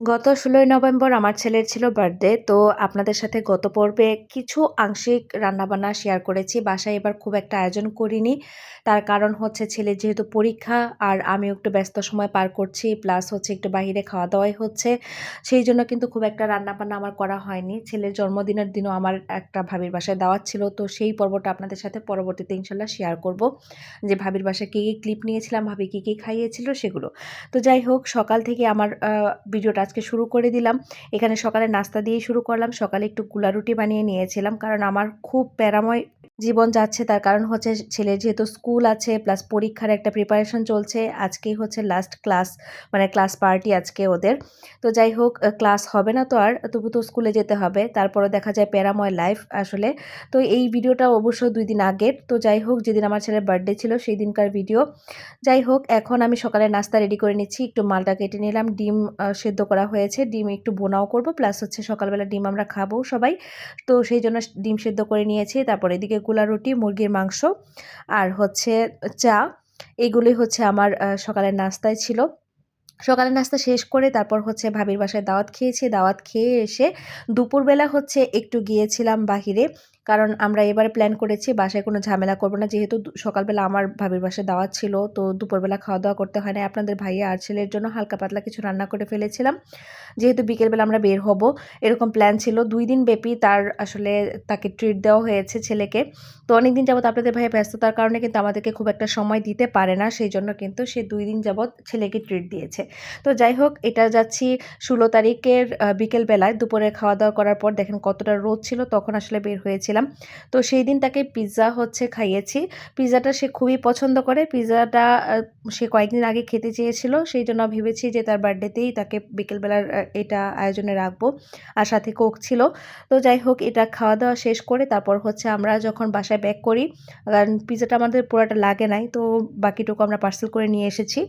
গত ১৬ই নভেম্বর আমার ছেলের ছিল বার্থডে। তো আপনাদের সাথে গত পর্বে কিছু আংশিক রান্নাবান্না শেয়ার করেছি। বাসায় এবার খুব একটা আয়োজন করিনি। তার কারণ হচ্ছে ছেলের যেহেতু পরীক্ষা আর আমিও একটু ব্যস্ত সময় পার করছি। প্লাস হচ্ছে একটু বাহিরে খাওয়া-দাওয়াই হচ্ছে। সেই জন্য কিন্তু খুব একটা রান্নাবান্না আমার করা হয়নি। ছেলের জন্মদিনের দিনও আমার একটা ভাবির বাসায় দাওয়াত ছিল। তো সেই পর্বটা আপনাদের সাথে পরবর্তীতে ইনশাল্লাহ শেয়ার করব। যে ভাবির বাসায় কী, কী ক্লিপ নিয়েছিলাম, ভাবি কী, কী খাইয়েছিল সেগুলো। তো যাই হোক সকাল থেকে আমার ভিডিওটা আজকে শুরু করে দিলাম। এখানে সকালে নাস্তা দিয়েই শুরু করলাম। সকালে একটু কুলারুটি বানিয়ে নিয়েছিলাম। কারণ আমার খুব প্যারাময় জীবন যাচ্ছে, তার কারণ হচ্ছে ছেলের যেহেতু স্কুল আছে প্লাস পরীক্ষার একটা প্রিপারেশন চলছে, আজকেই হচ্ছে লাস্ট ক্লাস মানে ক্লাস পার্টি আজকে ওদের। তো যাই হোক ক্লাস হবে না তো আর, তবু তো স্কুলে যেতে হবে, তারপরে দেখা যায় প্যারাময় লাইফ আসলে। তো এই ভিডিওটা অবশ্য দুই দিন আগের, তো যাই হোক, যেদিন আমার ছেলের বার্থডে ছিল, সেই দিনকার ভিডিও যাই হোক, এখন আমি সকালে নাস্তা রেডি করে নিচ্ছি, একটু মালটা কেটে নিলাম, ডিম সেদ্ধ করা হয়েছে, ডিম একটু বোনাও করব প্লাস হচ্ছে সকালবেলা ডিম আমরা খাব সবাই। তো সেই জন্য ডিম সেদ্ধ করে নিয়েছি, তারপর এদিকে গোলা রুটি, মুরগির মাংস আর হচ্ছে চা। এগুলি হচ্ছে আমার সকালের নাস্তায় ছিল। সকালের নাস্তা শেষ করে তারপর হচ্ছে ভাবির বাসায় দাওয়াত খেয়েছি। দাওয়াত খেয়ে এসে দুপুরবেলা হচ্ছে একটু গিয়েছিলাম বাহিরে। কারণ আমরা এবারে প্ল্যান করেছি, বাসায় কোনো ঝামেলা করব না। যেহেতু সকালবেলা আমার ভাবির বাসায় দাওয়াত ছিল, তো দুপুরবেলা খাওয়া দাওয়া করতে হয় না আপনাদের ভাইয়া আর ছেলের জন্য হালকা পাতলা কিছু রান্না করে ফেলেছিলাম। যেহেতু বিকেলবেলা আমরা বের হব, এরকম প্ল্যান ছিল। দুই দিন ব্যাপী তার আসলে তাকে ট্রিট দেওয়া হয়েছে ছেলেকে। তো অনেক দিন যাবৎ আপনাদের ভাইয়া ব্যস্ততার কারণে কিন্তু আমাদেরকে খুব একটা সময় দিতে পারে না সেই জন্য কিন্তু সে দুই দিন যাবৎ ছেলেকে ট্রিট দিয়েছে। তো যাই হোক, এটা যাচ্ছি ষোলো তারিখের বিকেলবেলায়। দুপুরে খাওয়া দাওয়া করার পর দেখেন কতটা রোদ ছিল, তখন আসলে বের হয়েছিলাম। তো সেই দিন তাকে পিৎজা হচ্ছে খাইয়েছি। পিৎজাটা সে খুবই পছন্দ করে। পিৎজাটা সে কয়েকদিন আগে খেতে চেয়েছিল। সেই জন্য ভেবেছি যে তার বার্থডেতেই তাকে বিকেলবেলার এটা আয়োজনে রাখব। আর সাথে কোক ছিল। তো যাই হোক, এটা খাওয়া দাওয়া শেষ করে তারপর হচ্ছে আমরা যখন বাসায় ব্যাক করি, কারণ পিৎজাটা আমাদের পুরোটা লাগে নাই। তো বাকিটুকু আমরা পার্সেল করে নিয়ে এসেছি।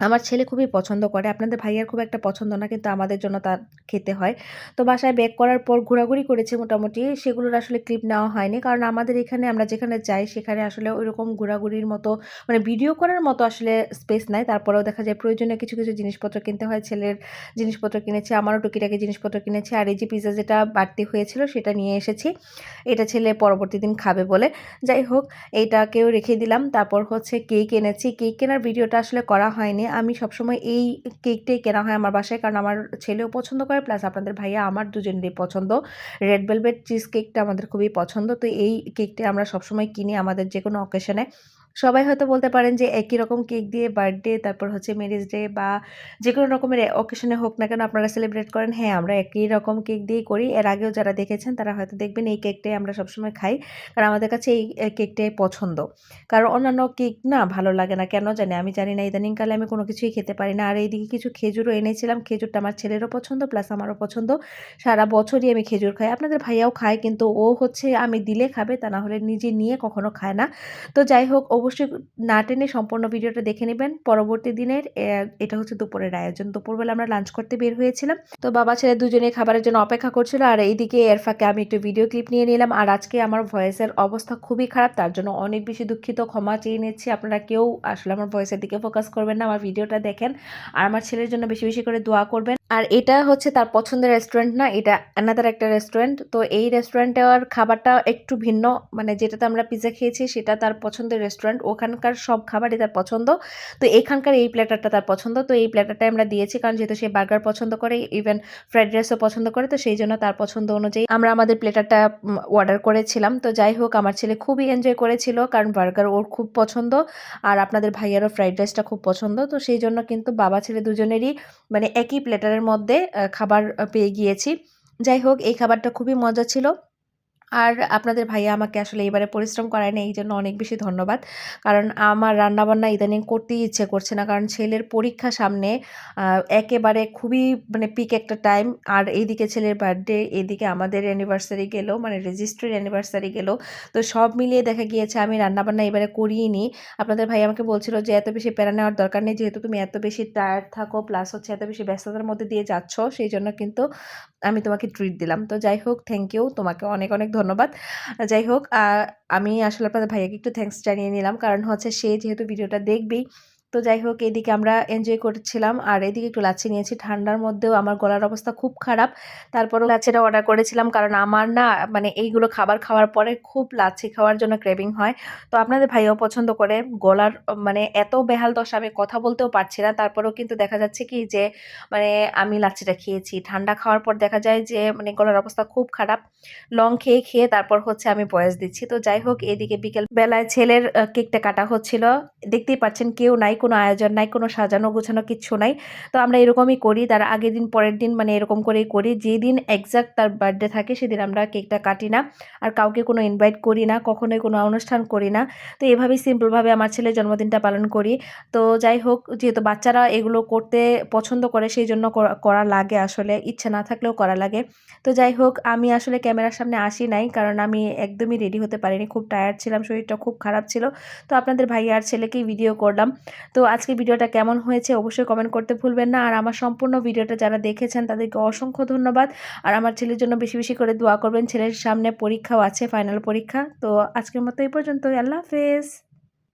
আমার ছেলে খুবই পছন্দ করে। আপনাদের ভাইয়ার খুব একটা পছন্দ না, কিন্তু আমাদের জন্য তার খেতে হয়। তো বাসায় ব্যাক করার পর ঘোরাঘুরি করেছে মোটামুটি। সেগুলোর আসলে ক্লিপ নেওয়া হয়নি। কারণ আমাদের এখানে আমরা যেখানে যাই, সেখানে আসলে ওই রকম ঘোরাঘুরির মতো মানে ভিডিও করার মতো আসলে স্পেস নাই। তারপরেও দেখা যায় প্রয়োজনীয় কিছু কিছু জিনিসপত্র কিনতে হয়। ছেলের জিনিসপত্র কিনেছি, আমারও টুকিটাকি জিনিসপত্র কিনেছি। আর এই যে পিজা যেটা বাড়তি হয়েছিল, সেটা নিয়ে এসেছি। এটা ছেলে পরবর্তী দিন খাবে বলে। যাই হোক, এইটাকেও রেখে দিলাম। তারপর হচ্ছে কেক এনেছি। কেক কেনার ভিডিওটা আসলে করা হয়নি। আমি সবসময় এই কেকটাই কেনা হয় আমার বাসায়। কারণ আমার ছেলেও পছন্দ করে প্লাস আপনাদের ভাইয়া আমার দুজনেরই পছন্দ। রেড ভেলভেট চিজ কেকটা আমাদের খুবই পছন্দ। তো এই কেকটা আমরা সবসময় কিনি আমাদের যে কোনো অকেশনে সবাই হয়তো বলতে পারেন যে একই রকম কেক দিয়ে বার্থডে তারপর হচ্ছে ম্যারেজ ডে বা যে কোনো রকমের অকেশনে হোক না কেন আপনারা সেলিব্রেট করেন হ্যাঁ আমরা একই রকম কেক দিয়েই করি। এর আগেও যারা দেখেছেন, তারা হয়তো দেখবেন এই কেকটাই আমরা সবসময় খাই। কারণ আমাদের কাছে এই কেকটাই পছন্দ। কারণ অন্যান্য কেক না ভালো লাগে না। কেন জানি? আমি জানি না, ইদানিংকালে আমি কোনো কিছুই খেতে পারি না। আর এইদিকে কিছু খেজুরও এনেছিলাম। খেজুরটা আমার ছেলেরও পছন্দ, প্লাস আমারও পছন্দ। সারা বছরই আমি খেজুর খাই। আপনাদের ভাইয়াও খায়, কিন্তু ও হচ্ছে আমি দিলে খাবে, তা না হলে নিজে নিয়ে কখনো খায় না। তো যাই হোক, অবশ্যই না টেনে সম্পূর্ণ ভিডিওটা দেখে নেবেন। পরবর্তী দিনের এটা হচ্ছে দুপুরের আয়োজন। দুপুরবেলা আমরা লাঞ্চ করতে বের হয়েছিলাম। তো বাবা ছেলে দুজনে খাবারের জন্য অপেক্ষা করছিল, আর এইদিকে এর ফাঁকে আমি একটু ভিডিও ক্লিপ নিয়ে নিলাম। আর আজকে আমার ভয়েসের অবস্থা খুবই খারাপ, তার জন্য অনেক বেশি দুঃখিত। ক্ষমা চেয়ে নিচ্ছি। আপনারা কেউ আসলে আমার ভয়েসের দিকে ফোকাস করবেন না। আমার ভিডিওটা দেখেন। আর আমার ছেলের জন্য বেশি বেশি করে দোয়া করবেন। আর এটা হচ্ছে তার পছন্দের রেস্টুরেন্ট না, এটা অ্যানাদার একটা রেস্টুরেন্ট তো এই রেস্টুরেন্টের খাবারটা একটু ভিন্ন মানে যেটাতে আমরা পিৎজা খেয়েছি সেটা তার পছন্দের রেস্টুরেন্ট ওখানকার সব খাবারই তার পছন্দ। তো এখানকার এই প্ল্যাটারটা তার পছন্দ। তো এই প্ল্যাটারটাই আমরা দিয়েছি, কারণ যেহেতু সে বার্গার পছন্দ করে ইভেন ফ্রাইড রাইসও পছন্দ করে, তো সেই জন্য তার পছন্দ অনুযায়ী আমরা আমাদের প্লেটারটা অর্ডার করেছিলাম। তো যাই হোক, আমার ছেলে খুবই এনজয় করেছিল, কারণ বার্গার ওর খুব পছন্দ, আর আপনাদের ভাইয়ারও ফ্রাইড রাইসটা খুব পছন্দ। তো সেই জন্য কিন্তু বাবা, ছেলে দুজনেরই মানে একই প্লেটারের মধ্যে খাবার পেয়ে গিয়েছি। যাই হোক এই খাবারটা খুবই মজা ছিল। আর আপনাদের ভাইয়া আমাকে আসলে এবারে পরিশ্রম করায় না এই জন্য অনেক বেশি ধন্যবাদ। কারণ আমার রান্নাবান্না ইদানিং করতেই ইচ্ছে করছে না, কারণ ছেলের পরীক্ষা সামনে একেবারে খুবই মানে পিক একটা টাইম আর এইদিকে ছেলের বার্থডে এদিকে আমাদের অ্যানিভার্সারি গেলো মানে রেজিস্ট্রির অ্যানিভার্সারি গেলো। তো সব মিলিয়ে দেখা গিয়েছে আমি রান্নাবান্না এবারে করিয়ে নিই আপনাদের ভাই আমাকে বলছিল যে, এত বেশি প্যারা নেওয়ার দরকার নেই, যেহেতু তুমি এত বেশি টায়ার্ড থাকো প্লাস হচ্ছে এত বেশি ব্যস্ততার মধ্যে দিয়ে যাচ্ছ সেই জন্য কিন্তু আমি তোমাকে ট্রিট দিলাম। তো যাই হোক থ্যাংক ইউ তোমাকে অনেক অনেক ধন্যবাদ। যাই হোক আমি আসলে আপনাদের ভাইয়াকে একটু থ্যাংকস জানিয়ে নিলাম। কারণ হচ্ছে সে যেহেতু ভিডিওটা দেখবেই তো যাই হোক, এদিকে আমরা এনজয় করছিলাম। আর এদিকে একটু লাচ্ছি নিয়েছি। ঠান্ডার মধ্যেও আমার গলার অবস্থা খুব খারাপ। তারপরও লাচ্ছিটা অর্ডার করেছিলাম কারণ আমার না মানে এইগুলো খাবার খাওয়ার পরে খুব লাচ্ছি খাওয়ার জন্য ক্রেভিং হয়। তো আপনাদের ভাইও পছন্দ করে। গলার মানে এত বেহাল দশা আমি কথা বলতেও পারছি না। তারপরেও কিন্তু দেখা যাচ্ছে কি যে মানে আমি লাচ্ছিটা খেয়েছি। ঠান্ডা খাওয়ার পর দেখা যায় যে মানে গলার অবস্থা খুব খারাপ। লং খেয়ে খেয়ে তারপর হচ্ছে আমি বয়স দিচ্ছি। তো যাই হোক, এদিকে বিকেল বেলায় ছেলের কেকটা কাটা হচ্ছিল। দেখতেই পাচ্ছেন কেউ নাই। কোনো আয়োজন নাই, কোনো সাজানো গোছানো কিচ্ছু নাই। তো আমরা এরকমই করি, তার আগের দিন, পরের দিন মানে এরকম করেই করি। যেদিন এক্সাক্ট তার বার্থডে থাকে, সেদিন আমরা কেকটা কাটি না। আর কাউকে কোনো ইনভাইট করি না, কখনোই কোনো অনুষ্ঠান করি না। তো এভাবেই সিম্পলভাবে আমার ছেলের জন্মদিনটা পালন করি। তো যাই হোক, যেহেতু বাচ্চারা এগুলো করতে পছন্দ করে, সেই জন্য করা লাগে আসলে। ইচ্ছে না থাকলেও করা লাগে। তো যাই হোক, আমি আসলে ক্যামেরার সামনে আসি নাই, কারণ আমি একদমই রেডি হতে পারিনি। খুব টায়ার্ড ছিলাম, শরীরটা খুব খারাপ ছিল। তো আপনাদের ভাই আর ছেলেকেই ভিডিও করলাম। তো আজকে ভিডিওটা কেমন হয়েছে অবশ্যই কমেন্ট করতে ভুলবেন না। আর আমার সম্পূর্ণ ভিডিওটা যারা দেখেছেন, তাদেরকে অসংখ্য ধন্যবাদ। আর আমার ছেলের জন্য বেশি বেশি করে দোয়া করবেন। ছেলের সামনে পরীক্ষাও আছে ফাইনাল পরীক্ষা। তো আজকের মতো এই পর্যন্ত আল্লাহ হাফেজ।